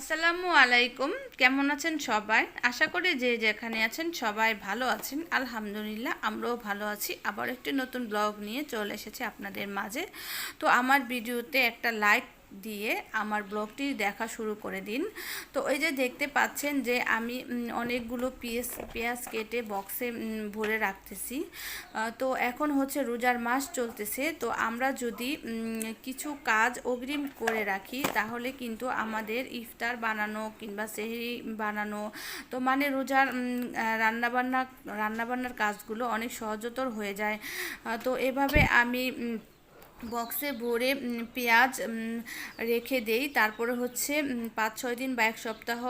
আসসালামু আলাইকুম। কেমন আছেন সবাই? আশা করি যে যেখানে আছেন সবাই ভালো আছেন। আলহামদুলিল্লাহ, আমরাও ভালো আছি। আবার একটি নতুন ব্লগ নিয়ে চলে এসেছি আপনাদের মাঝে। তো আমার ভিডিওতে একটা লাইক দিয়ে আমার ব্লগটি দেখা শুরু করে দিন। তো ওই যে দেখতে পাচ্ছেন যে আমি অনেকগুলো পেঁয়াজ পেঁয়াজ কেটে বক্সে ভরে রাখতেছি। তো এখন হচ্ছে রোজার মাস চলতেছে। তো আমরা যদি কিছু কাজ অগ্রিম করে রাখি, তাহলে কিন্তু আমাদের ইফতার বানানো কিংবা সেহরি বানানো, তো মানে রোজার রান্নাবান্না, রান্নাবান্নার কাজগুলো অনেক সহজতর হয়ে যায়। তো এভাবে আমি বক্সে ভরে পেঁয়াজ রেখে দেই। তারপরে হচ্ছে পাঁচ, ছয় দিন বা এক সপ্তাহ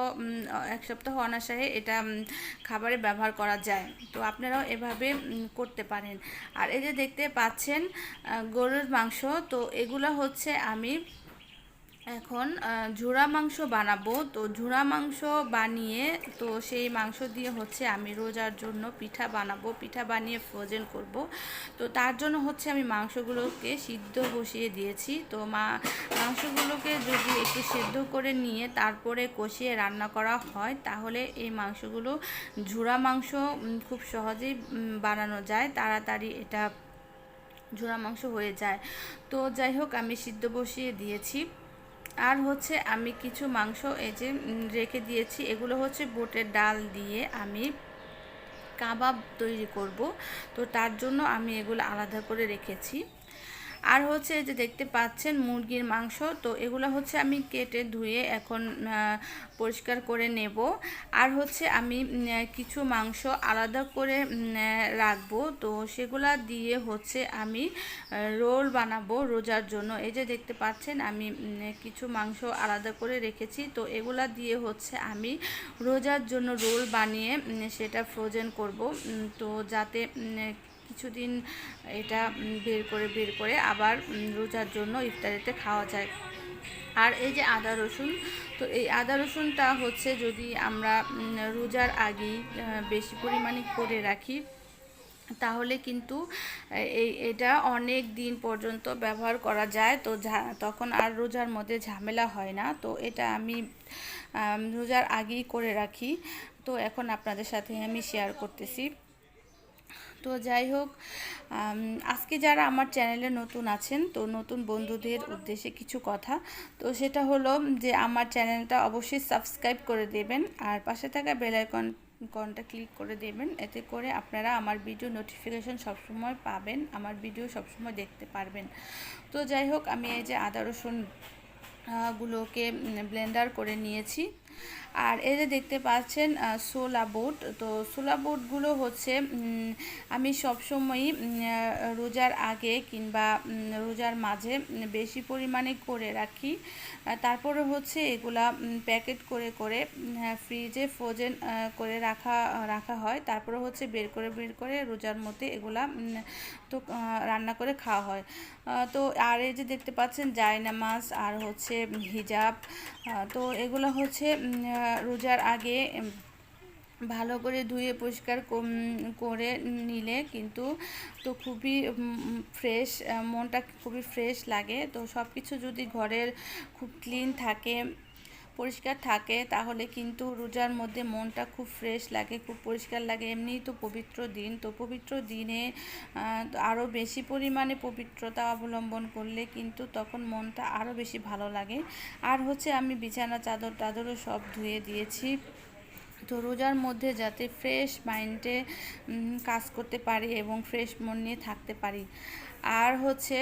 এক সপ্তাহ অনাসারে এটা খাবারে ব্যবহার করা যায়। তো আপনারাও এভাবে করতে পারেন। আর এই যে দেখতে পাচ্ছেন গরুর মাংস, তো এগুলো হচ্ছে আমি এখন ঝুরা মাংস বানাবো। তো ঝুরা মাংস বানিয়ে, তো সেই মাংস দিয়ে হচ্ছে আমি রোজার জন্য পিঠা বানাবো। পিঠা বানিয়ে ফ্রোজেন করব। তো তার জন্য হচ্ছে আমি মাংসগুলোকে সিদ্ধ বসিয়ে দিয়েছি। তো মা, মাংসগুলোকে যদি একটু সেদ্ধ করে নিয়ে তারপরে কষিয়ে রান্না করা হয়, তাহলে এই মাংসগুলো ঝুরা মাংস খুব সহজেই বানানো যায়। তাড়াতাড়ি এটা ঝোড়া মাংস হয়ে যায়। তো যাই হোক, আমি সিদ্ধ বসিয়ে দিয়েছি। আর হচ্ছে আমি কিছু মাংস এই যে রেখে দিয়েছি। এগুলো হচ্ছে বোটের ডাল দিয়ে আমি কাবাব তৈরি করব। তো তার জন্য আমি এগুলো আলাদা করে রেখেছি। আর হচ্ছে যে দেখতে পাচ্ছেন মুরগির মাংস, তো এগুলো হচ্ছে আমি কেটে ধুয়ে এখন পরিষ্কার করে নেব। আর হচ্ছে আমি কিছু মাংস আলাদা করে রাখব, তো সেগুলা দিয়ে হচ্ছে আমি রোল বানাবো রোজার জন্য। এই যে দেখতে পাচ্ছেন আমি কিছু মাংস আলাদা করে রেখেছি, তো এগুলা দিয়ে হচ্ছে আমি রোজার জন্য রোল বানিয়ে সেটা ফ্রোজেন করব তো যাতে কিছুদিন এটা বের করে বের করে আবার রোজার জন্য ইফতারিতে খাওয়া যায়। আর এই যে আদা রসুন, তো এই আদা রসুনটা হচ্ছে যদি আমরা রোজার আগেই বেশি পরিমাণে করে রাখি, তাহলে কিন্তু এই, এটা অনেক দিন পর্যন্ত ব্যবহার করা যায়। তো তখন আর রোজার মধ্যে ঝামেলা হয় না। তো এটা আমি রোজার আগেই করে রাখি। তো এখন আপনাদের সাথে আমি শেয়ার করতেছি। তো যাই হোক আজকে যারা আমার চ্যানেলে নতুন আছেন, তো নতুন বন্ধুদের উদ্দেশ্যে কিছু কথা। তো সেটা হলো যে আমার চ্যানেলটা অবশ্যই সাবস্ক্রাইব করে দেবেন আর পাশে থাকা বেল আইকন, কনটা ক্লিক করে দেবেন। এতে করে আপনারা আমার ভিডিও নোটিফিকেশন সবসময় পাবেন, আমার ভিডিও সবসময় দেখতে পারবেন। তো যাই হোক, আমি এই যে আদা রসুন গুলোকে ব্লেন্ডার করে নিয়েছি। আর এই যে দেখতে পাচ্ছেন সোলা বুট, তো সোলা বুটগুলো হচ্ছে আমি সবসময়ই রোজার আগে কিংবা রোজার মাঝে বেশি পরিমাণে করে রাখি। তারপরে হচ্ছে এগুলা প্যাকেট করে করে ফ্রিজে ফ্রোজেন করে রাখা রাখা হয়। তারপরে হচ্ছে বের করে বের করে রোজার মধ্যে এগুলা তো রান্না করে খাওয়া হয়। তো আর এই যে দেখতে পাচ্ছেন, জায়নামাজ, আর হচ্ছে হিজাব তো এগুলো হচ্ছে রোজার আগে ভালো করে ধুয়ে পরিষ্কার করে নিলে কিন্তু তো খুবই ফ্রেশ মনটা খুবই ফ্রেশ লাগে। তো সব কিছু যদি ঘরের খুব ক্লিন থাকে পরিষ্কার থাকে, তাহলে কিন্তু রোজার মধ্যে মনটা খুব ফ্রেশ লাগে, খুব পরিষ্কার লাগে। এমনিই তো পবিত্র দিন, তো পবিত্র দিনে আরও বেশি পরিমাণে পবিত্রতা অবলম্বন করলে কিন্তু তখন মনটা আরও বেশি ভালো লাগে। আর হচ্ছে আমি বিছানা, চাদর, টাদরও সব ধুয়ে দিয়েছি। তো রোজার মধ্যে যাতে ফ্রেশ মাইন্ডে কাজ করতে পারি এবং ফ্রেশ মন নিয়ে থাকতে পারি। আর হচ্ছে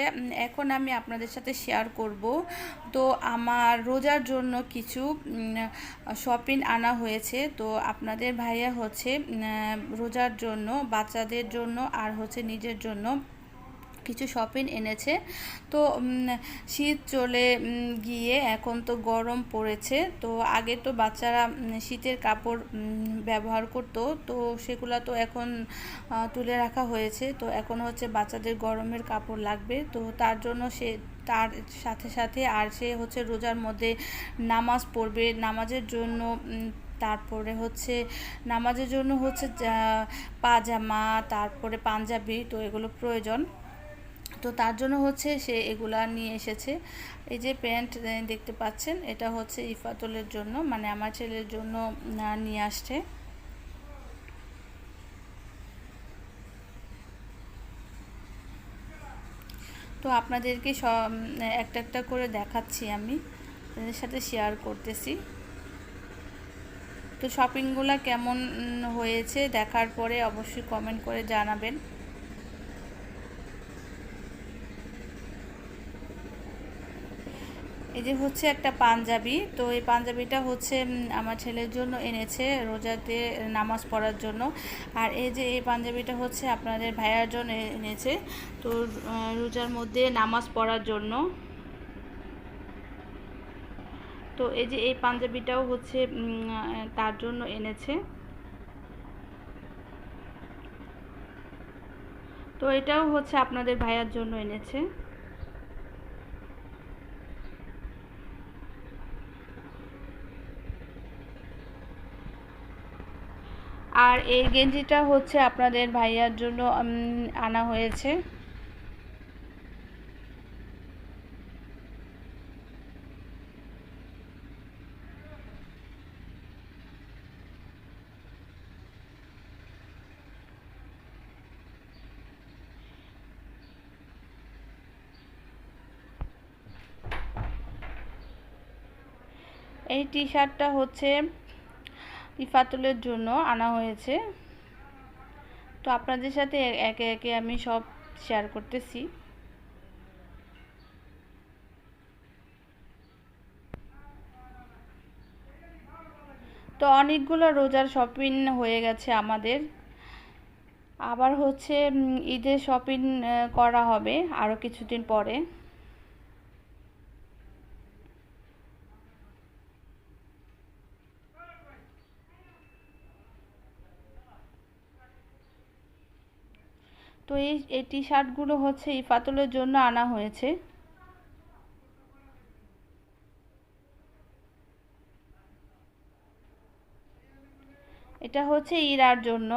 এখন আমি আপনাদের সাথে শেয়ার করব। তো আমার রোজার জন্য কিছু শপিং আনা হয়েছে। তো আপনাদের ভাইয়া হচ্ছে রোজার জন্য, বাচ্চাদের জন্য আর হচ্ছে নিজের জন্য কিছু শপিং এনেছে। তো শীত চলে গিয়ে এখন তো গরম পড়েছে। তো আগে তো বাচ্চারা শীতের কাপড় ব্যবহার করতো। তো সেগুলো তো এখন তুলে রাখা হয়েছে। তো এখন হচ্ছে বাচ্চাদের গরমের কাপড় লাগবে। তো তার জন্য সে, তার সাথে সাথে আর সে হচ্ছে রোজার মধ্যে নামাজ পড়বে। নামাজের জন্য তারপরে হচ্ছে, নামাজের জন্য হচ্ছে পাজামা, তারপরে পাঞ্জাবি, তো এগুলো প্রয়োজন। তো তার জন্য হচ্ছে সে এগুলা নিয়ে এসেছে। এই যে প্যান্ট দেখতে পাচ্ছেন, এটা হচ্ছে ইফাতলের জন্য মানে আমার ছেলের জন্য নিয়ে আসছে। তো আপনাদেরকে সব একটা একটা করে দেখাচ্ছি আমি তাদের সাথে শেয়ার করতেছি। তো শপিংগুলো কেমন হয়েছে দেখার পরে অবশ্যই কমেন্ট করে জানাবেন। এই যে হচ্ছে একটা পাঞ্জাবি, তো এই পাঞ্জাবিটা হচ্ছে আমার ছেলের জন্য এনেছে রোজাতে নামাজ পড়ার জন্য। আর এই যে এই পাঞ্জাবিটা হচ্ছে আপনাদের ভাইয়ার জন্য এনেছে। তো রোজার মধ্যে নামাজ পড়ার জন্য। তো এই যে এই পাঞ্জাবিটাও হচ্ছে তার জন্য এনেছে। তো এটাও হচ্ছে আপনাদের ভাইয়ার জন্য এনেছে। আর এই গেঞ্জিটা হচ্ছে আপনাদের ভাইয়ার জন্য আনা হয়েছে। এই টি শার্টটা হচ্ছে ইফাতুলের জন্য আনা হয়েছে। তো আপনাদের সাথে একে একে আমি সব শেয়ার করতেছি। তো অনেকগুলো রোজার শপিং হয়ে গেছে আমাদের। আবার হচ্ছে ঈদের শপিং করা হবে আরও কিছুদিন পরে। তো এই এই টি শার্টগুলো হচ্ছে ইফাতুলের জন্য আনা হয়েছে। এটা হচ্ছে ইরার জন্য।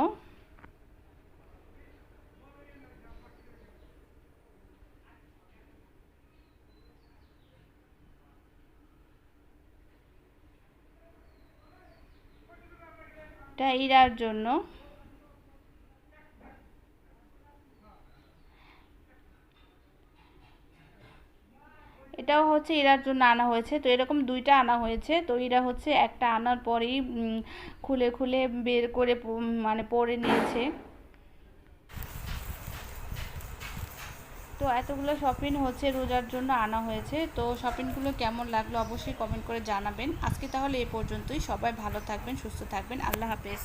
এটা ইরার জন্য। এটাও হচ্ছে ইরার জন্য আনা হয়েছে। তো এরকম দুইটা আনা হয়েছে। তো এরা হচ্ছে একটা আনার পরেই খুলে খুলে বের করে মানে পরে নিয়েছে। তো এতগুলো শপিং হচ্ছে রোজার জন্য আনা হয়েছে। তো শপিংগুলো কেমন লাগল অবশ্যই কমেন্ট করে জানাবেন। আজকে তাহলে এই পর্যন্তই। সবাই ভালো থাকবেন, সুস্থ থাকবেন। আল্লাহ হাফেজ।